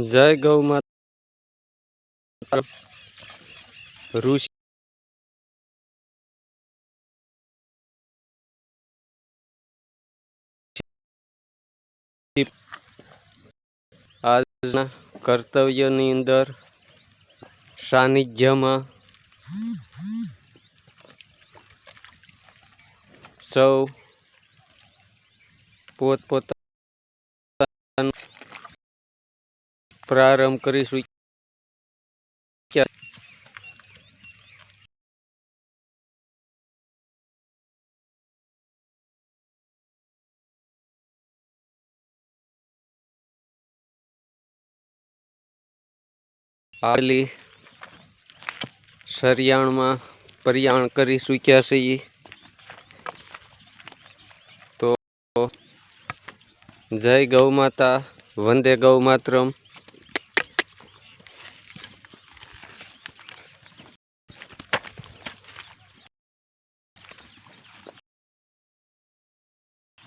જય ગૌ માતા. ઋષિ. આજના કર્તવ્યની અંદર સાનિધ્યમાં સૌ પોતપોતાનો પ્રારંભ કરીશું આવેલી સરિયાણમાં પરિયાણ કરી ચૂક્યા છીએ. તો જય ગૌ માતા, વંદે ગૌ માતરમ.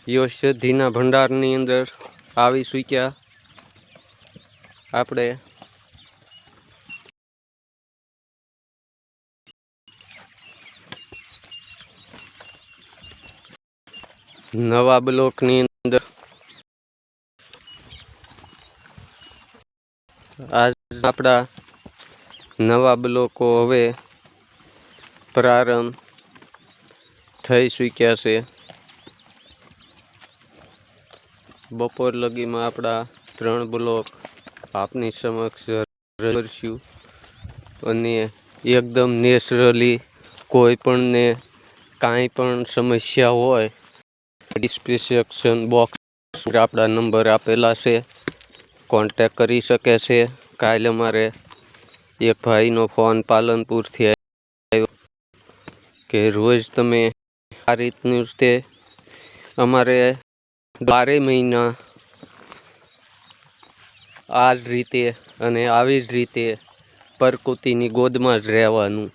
યશધીના ભંડારની અંદર આવી શૂક્યા આપણે નવા બ્લોકની અંદર આજ આપણા નવા બ્લોકો હવે પ્રારંભ થઈ ચૂક્યા છે. બપોર લગીમાં આપણા ત્રણ બ્લોક આપની સમક્ષ કરશું. અને એકદમ નેચરલી કોઈ પણને કાંઈ પણ સમસ્યા હોય, ડિસ્ક્રિપ્શન બોક્સ આપણા નંબર આપેલા છે. કોન્ટેક કરી શકે છે. કાલે અમારે એક ભાઈનો ફોન પાલનપુરથી આવ્યો કે રોજ તમે આ રીતનું તે અમારે બારે મહિના આ જ રીતે અને આવી જ રીતે પ્રકૃતિની ગોદમાં જ રહેવાનું.